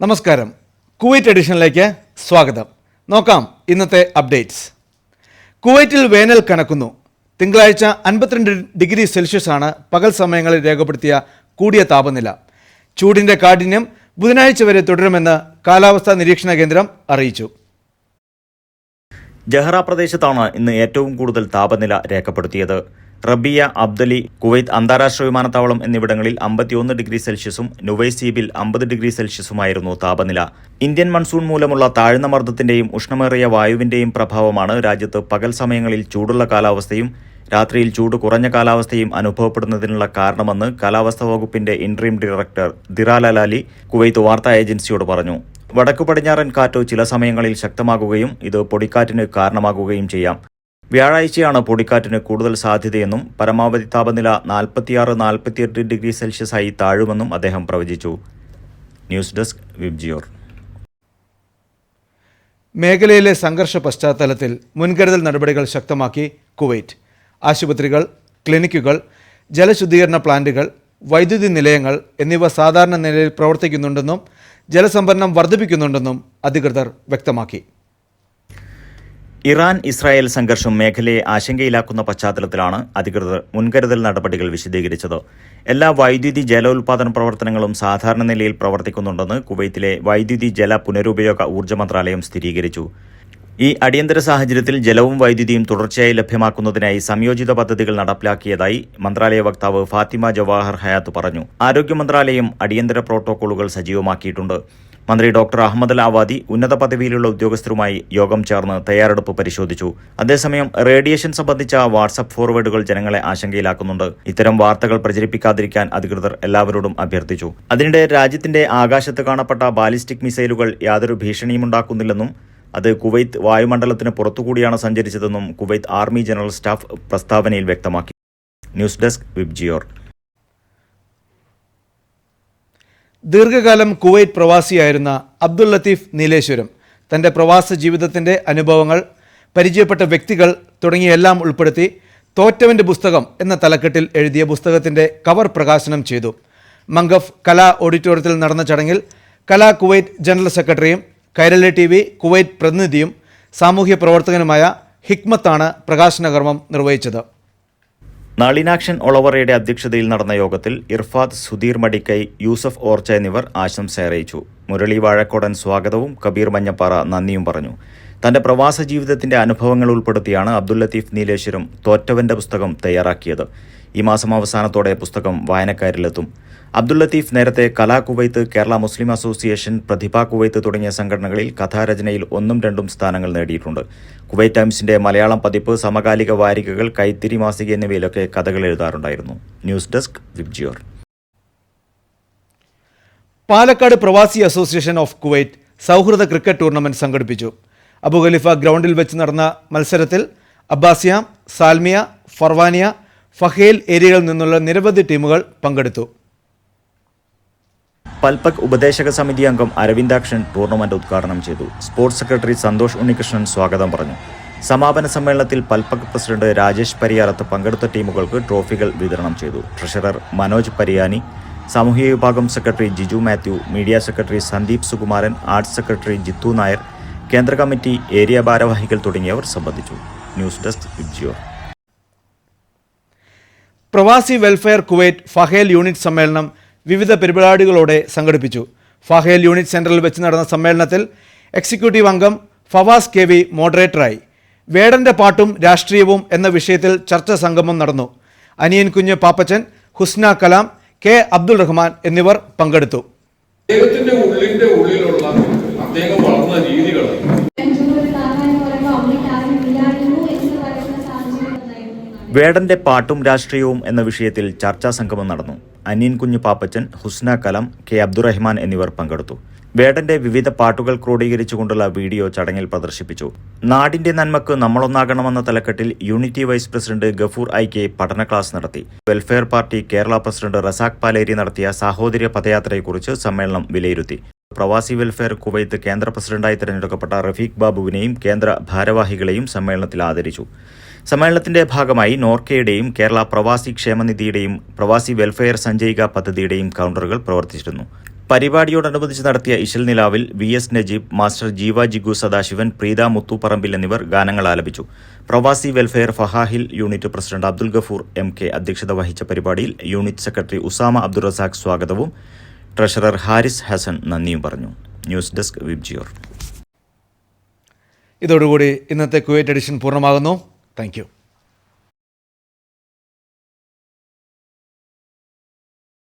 നമസ്കാരം. കുവൈറ്റ് എഡിഷനിലേക്ക് സ്വാഗതം. നോക്കാം ഇന്നത്തെ അപ്ഡേറ്റ്സ്. കുവൈറ്റിൽ വേനൽ കനക്കുന്നു. തിങ്കളാഴ്ച അൻപത്തിരണ്ട് ഡിഗ്രി സെൽഷ്യസ് ആണ് പകൽ സമയങ്ങളിൽ രേഖപ്പെടുത്തിയ കൂടിയ താപനില. ചൂടിന്റെ കാഠിന്യം ബുധനാഴ്ച വരെ തുടരുമെന്ന് കാലാവസ്ഥാ നിരീക്ഷണ കേന്ദ്രം അറിയിച്ചു. ജഹ്റ പ്രദേശത്താണ് ഇന്ന് ഏറ്റവും കൂടുതൽ താപനില രേഖപ്പെടുത്തിയത്. റബിയ അബ്ദലി കുവൈത്ത് അന്താരാഷ്ട്ര വിമാനത്താവളം എന്നിവിടങ്ങളിൽ അമ്പത്തിയൊന്ന് ഡിഗ്രി സെൽഷ്യസും നുവൈസീബിൽ അമ്പത് ഡിഗ്രി സെൽഷ്യസുമായിരുന്നു താപനില. ഇന്ത്യൻ മൺസൂൺ മൂലമുള്ള താഴ്ന്ന മർദ്ദത്തിന്റെയും ഉഷ്ണമേറിയ വായുവിന്റെയും പ്രഭാവമാണ് രാജ്യത്ത് പകൽ സമയങ്ങളിൽ ചൂടുള്ള കാലാവസ്ഥയും രാത്രിയിൽ ചൂട് കുറഞ്ഞ കാലാവസ്ഥയും അനുഭവപ്പെടുന്നതിനുള്ള കാരണമെന്ന് കാലാവസ്ഥാ വകുപ്പിന്റെ ഇൻട്രീം ഡയറക്ടർ ദിറാൽ ലാലി കുവൈത്ത് വാർത്താ ഏജൻസിയോട് പറഞ്ഞു. വടക്കു പടിഞ്ഞാറൻ കാറ്റ് ചില സമയങ്ങളിൽ ശക്തമാകുകയും ഇത് പൊടിക്കാറ്റിന് കാരണമാകുകയും ചെയ്യാം. വ്യാഴാഴ്ചയാണ് പൊടിക്കാറ്റിന് കൂടുതൽ സാധ്യതയെന്നും പരമാവധി താപനില നാൽപ്പത്തിയാറ് നാൽപ്പത്തിയെട്ട് ഡിഗ്രി സെൽഷ്യസായി താഴുമെന്നും അദ്ദേഹം പ്രവചിച്ചു. News desk Vibgyor. മേഖലയിലെ സംഘർഷ പശ്ചാത്തലത്തിൽ മുൻകരുതൽ നടപടികൾ ശക്തമാക്കി കുവൈറ്റ്. ആശുപത്രികൾ ക്ലിനിക്കുകൾ ജലശുദ്ധീകരണ പ്ലാന്റുകൾ വൈദ്യുതി നിലയങ്ങൾ എന്നിവ സാധാരണ നിലയിൽ പ്രവർത്തിക്കുന്നുണ്ടെന്നും ജലസംഭരണം വർദ്ധിപ്പിക്കുന്നുണ്ടെന്നും അധികൃതർ വ്യക്തമാക്കി. ഇറാൻ ഇസ്രായേൽ സംഘർഷം മേഖലയെ ആശങ്കയിലാക്കുന്ന പശ്ചാത്തലത്തിലാണ് അധികൃതർ മുൻകരുതൽ നടപടികൾ വിശദീകരിച്ചത്. എല്ലാ വൈദ്യുതി ജല ഉൽപാദന പ്രവർത്തനങ്ങളും സാധാരണ നിലയിൽ പ്രവർത്തിക്കുന്നുണ്ടെന്ന് കുവൈത്തിലെ വൈദ്യുതി ജല പുനരുപയോഗ ഊർജ മന്ത്രാലയം സ്ഥിരീകരിച്ചു. ഈ അടിയന്തര സാഹചര്യത്തിൽ ജലവും വൈദ്യുതിയും തുടർച്ചയായി ലഭ്യമാക്കുന്നതിനായി സംയോജിത പദ്ധതികൾ നടപ്പിലാക്കിയതായി മന്ത്രാലയ വക്താവ് ഫാത്തിമ ജവാഹർ ഹയാത്ത് പറഞ്ഞു. ആരോഗ്യ മന്ത്രാലയം അടിയന്തര പ്രോട്ടോക്കോളുകൾ സജീവമാക്കിയിട്ടുണ്ട്. മന്ത്രി ഡോക്ടർ അഹമ്മദ് ആവാദി ഉന്നത പദവിയിലുള്ള ഉദ്യോഗസ്ഥരുമായി യോഗം ചേർന്ന് തയ്യാറെടുപ്പ് പരിശോധിച്ചു. അതേസമയം റേഡിയേഷൻ സംബന്ധിച്ച വാട്സ്ആപ്പ് ഫോർവേഡുകൾ ജനങ്ങളെ ആശങ്കയിലാക്കുന്നുണ്ട്. ഇത്തരം വാർത്തകൾ പ്രചരിപ്പിക്കാതിരിക്കാൻ അധികൃതർ എല്ലാവരോടും അഭ്യർത്ഥിച്ചു. അതിനിടെ രാജ്യത്തിന്റെ ആകാശത്ത് കാണപ്പെട്ട ബാലിസ്റ്റിക് മിസൈലുകൾ യാതൊരു ഭീഷണിയുമുണ്ടാക്കുന്നില്ലെന്നും അത് കുവൈത്ത് വായുമണ്ഡലത്തിന് പുറത്തുകൂടിയാണ് സഞ്ചരിച്ചതെന്നും കുവൈത്ത് ആർമി ജനറൽ സ്റ്റാഫ് പ്രസ്താവനയിൽ വ്യക്തമാക്കി. News desk Vibgyor. ദീർഘകാലം കുവൈറ്റ് പ്രവാസിയായിരുന്ന അബ്ദുൽ ലത്തീഫ് നീലേശ്വരം തന്റെ പ്രവാസ ജീവിതത്തിന്റെ അനുഭവങ്ങൾ പരിചയപ്പെട്ട വ്യക്തികൾ തുടങ്ങിയെല്ലാം ഉൾപ്പെടുത്തി തോറ്റവന്റെ പുസ്തകം എന്ന തലക്കെട്ടിൽ എഴുതിയ പുസ്തകത്തിന്റെ കവർ പ്രകാശനം ചെയ്തു. മംഗഫ് കലാ ഓഡിറ്റോറിയത്തിൽ നടന്ന ചടങ്ങിൽ കലാ കുവൈറ്റ് ജനറൽ സെക്രട്ടറിയും കൈരളി ടി വി കുവൈറ്റ് പ്രതിനിധിയും സാമൂഹ്യ പ്രവർത്തകനുമായ ഹിക്മത്താണ് പ്രകാശനകർമ്മം നിർവഹിച്ചത്. നളിനാക്ഷൻ ഒളവറയുടെ അധ്യക്ഷതയിൽ നടന്ന യോഗത്തിൽ ഇർഫാദ് സുധീർ മടിക്കൈ യൂസഫ് ഓർച്ച എന്നിവർ ആശംസ അറിയിച്ചു. മുരളി വാഴക്കോടൻ സ്വാഗതവും കബീർ മഞ്ഞപ്പാറ നന്ദിയും പറഞ്ഞു. തന്റെ പ്രവാസ ജീവിതത്തിന്റെ അനുഭവങ്ങൾ ഉൾപ്പെടുത്തിയാണ് അബ്ദുൽ ലത്തീഫ് നീലേശ്വരം തോറ്റവന്റെ പുസ്തകം തയ്യാറാക്കിയത്. ഈ മാസം അവസാനത്തോടെ പുസ്തകം വായനക്കാരിലെത്തും. അബ്ദുൽ ലത്തീഫ് നേരത്തെ Kala Kuwait Kerala Muslim association Prathibha Kuwait തുടങ്ങിയ സംഘടനകളിൽ കഥാരചനയിൽ ഒന്നും രണ്ടും സ്ഥാനങ്ങൾ നേടിയിട്ടുണ്ട്. കുവൈറ്റ് ടൈംസിന്റെ മലയാളം പതിപ്പ് സമകാലിക വാരികകൾ കൈത്തിരി മാസിക എന്നിവയിലൊക്കെ കഥകൾ എഴുതാറുണ്ടായിരുന്നു. News desk Vibgyor. Palakkad Pravasi association of Kuwait സൗഹൃദ ക്രിക്കറ്റ് ടൂർണമെന്റ് സംഘടിപ്പിച്ചു. അബു ഖലീഫ ഗ്രൗണ്ടിൽ വെച്ച് നടന്ന മത്സരത്തിൽ അബ്ബാസിയ സാൽമിയ ഫർവാനിയ ഫഹേൽ ഏരിയകളിൽ നിന്നുള്ള നിരവധി ടീമുകൾ പങ്കെടുത്തു. പൽപക് ഉപദേശക സമിതി അംഗം അരവിന്ദാക്ഷൻ ടൂർണമെന്റ് ഉദ്ഘാടനം ചെയ്തു. സ്പോർട്സ് സെക്രട്ടറി സന്തോഷ് ഉണ്ണികൃഷ്ണൻ സ്വാഗതം പറഞ്ഞു. സമാപന സമ്മേളനത്തിൽ പൽപക് പ്രസിഡന്റ് രാജേഷ് പരിയാറത്ത് പങ്കെടുത്ത ടീമുകൾക്ക് ട്രോഫികൾ വിതരണം ചെയ്തു. ട്രഷറർ മനോജ് പരിയാനി സാമൂഹിക വിഭാഗം secretary Jiju Mathew media secretary Sandeep Sukumaran arts secretary Jithu Nair കേന്ദ്ര കമ്മിറ്റി ഏരിയ ഭാരവാഹികൾ തുടങ്ങിയവർ സംബന്ധിച്ചു. ന്യൂസ് ഡെസ്ക് വിബ്ജിയോ പ്രവാസി വെൽഫെയർ കുവൈറ്റ് ഫഹേൽ യൂണിറ്റ് സമ്മേളനം വിവിധ പരിപാടികളോടെ സംഘടിപ്പിച്ചു. ഫഹേൽ യൂണിറ്റ് സെന്ററിൽ വെച്ച് നടന്ന സമ്മേളനത്തിൽ എക്സിക്യൂട്ടീവ് അംഗം ഫവാസ് കെ വി മോഡറേറ്ററായി. വേടന്റെ പാട്ടും രാഷ്ട്രീയവും എന്ന വിഷയത്തിൽ ചർച്ച സംഗമം നടന്നു. അനിയൻ കുഞ്ഞ് പാപ്പച്ചൻ ഹുസ്ന കലാം കെ അബ്ദുൾ റഹ്മാൻ എന്നിവർ പങ്കെടുത്തു. അദ്ദേഹത്തിന്റെ ഉള്ളിന്റെ ഉള്ളിലുള്ള അദ്ദേഹം വളർന്ന രീതികൾ വേടന്റെ പാട്ടും രാഷ്ട്രീയവും എന്ന വിഷയത്തിൽ ചർച്ചാ സംഗമം നടന്നു. അനിയൻ കുഞ്ഞു പാപ്പച്ചൻ ഹുസ്ന കലം കെ അബ്ദുറഹ്മാൻ എന്നിവർ പങ്കെടുത്തു. വേടന്റെ വിവിധ പാട്ടുകൾ ക്രോഡീകരിച്ചുകൊണ്ടുള്ള വീഡിയോ ചടങ്ങിൽ പ്രദർശിപ്പിച്ചു. നാടിന്റെ നന്മക്ക് നമ്മളൊന്നാകണമെന്ന തലക്കെട്ടിൽ unity vice president Gafoor I K പഠന ക്ലാസ് നടത്തി. Welfare party Kerala president Razak Paleri നടത്തിയ സാഹോദര്യ പദയാത്രയെക്കുറിച്ച് സമ്മേളനം വിലയിരുത്തി. പ്രവാസി വെൽഫെയർ കുവൈത്ത് കേന്ദ്ര പ്രസിഡന്റായി തിരഞ്ഞെടുക്കപ്പെട്ട റഫീഖ് ബാബുവിനെയും കേന്ദ്ര ഭാരവാഹികളെയും സമ്മേളനത്തിൽ ആദരിച്ചു. സമ്മേളനത്തിന്റെ ഭാഗമായി നോർക്കയുടെയും കേരള പ്രവാസി ക്ഷേമനിധിയുടെയും പ്രവാസി വെൽഫെയർ സഞ്ചയിക പദ്ധതിയുടെയും കൗണ്ടറുകൾ പ്രവർത്തിച്ചിരുന്നു. പരിപാടിയോടനുബന്ധിച്ച് നടത്തിയ ഇശൽ നിലാവിൽ V S Najeeb master Jeeva Jigu Sadasivan Preetha Muthuparambil എന്നിവർ ഗാനങ്ങൾ ആലപിച്ചു. Pravasi welfare Fahaheel unit president Abdul Gafoor M K അധ്യക്ഷത വഹിച്ച പരിപാടിയിൽ യൂണിറ്റ് സെക്രട്ടറി ഉസാമ അബ്ദുൾ റസാഖ് സ്വാഗതവും ട്രഷറർ ഹാരിസ് ഹസൻ നന്ദിയും പറഞ്ഞു. News desk Vibgyor. ഇതോടുകൂടി ഇന്നത്തെ കുവൈറ്റ് എഡിഷൻ പൂർണമാകുന്നു. Thank you.